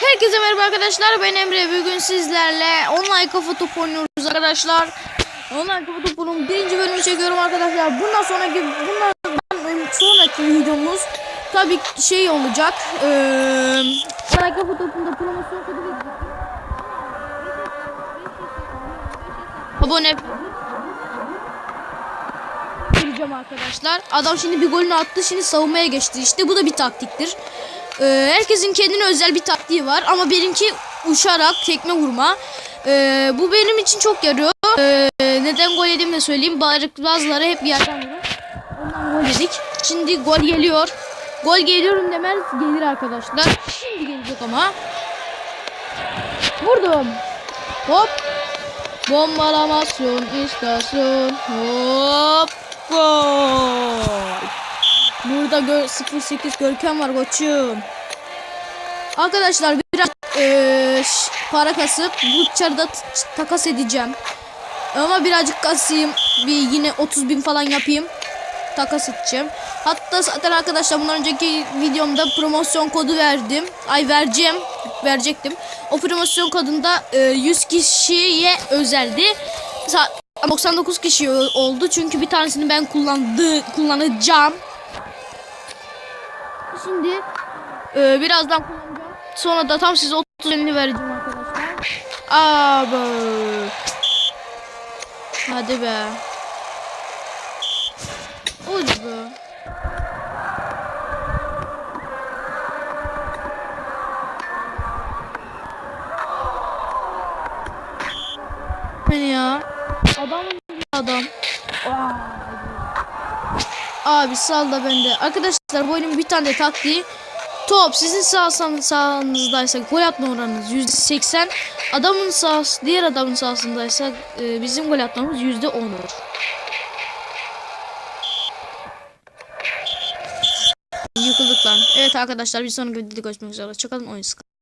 Herkese merhaba arkadaşlar ben Emre bugün sizlerle online kafa topu oynuyoruz arkadaşlar Online kafa topunun birinci bölümünü çekiyorum arkadaşlar Bundan sonraki bundan sonraki videomuz tabii ki şey olacak ee, Online kafa topunda promosyon. Abone vereceğim arkadaşlar. Adam şimdi bir golünü attı şimdi savunmaya geçti. İşte bu da bir taktiktir. Ee, herkesin kendine özel bir taktiği var ama benimki uçarak tekme vurma. Ee, bu benim için çok yarıyor. Ee, neden gol yedim de söyleyeyim. Bari bazıları hep yerden vurur. Ondan gol yedik. Şimdi gol geliyor. Gol geliyorum demez gelir arkadaşlar. Şimdi gelecek ama. Vurdum. Hop. Bombalamasyon istasyon. Hop. Gol. Burada gö 08 Görkem var koçum. Arkadaşlar biraz ş- para kasıp bu çarda takas edeceğim. Ama birazcık kasayım. Bir yine 30 bin falan yapayım. Takas edeceğim. Hatta zaten arkadaşlar bundan önceki videomda promosyon kodu verdim. Ay vereceğim. Verecektim. O promosyon kodunda eee, 100 kişiye özeldi. Sa- 99 kişi oldu çünkü bir tanesini ben kullandı kullanacağım. Şimdi e, birazdan kullanacağım. Sonra da tam size 30 elini vereceğim arkadaşlar. Abi. Hadi be. Uç be. Beni ya. Adam adam. Abi sal da bende. Arkadaşlar bu oyunun bir tane taktiği. Top sizin sağ sağınızdaysa gol atma oranınız %80. Adamın sağ diğer adamın sahasındaysa e, bizim gol atmamız %10 olur. Yıkıldık lan. Evet arkadaşlar bir sonraki videoda görüşmek üzere. Hoşçakalın oyun sıkı.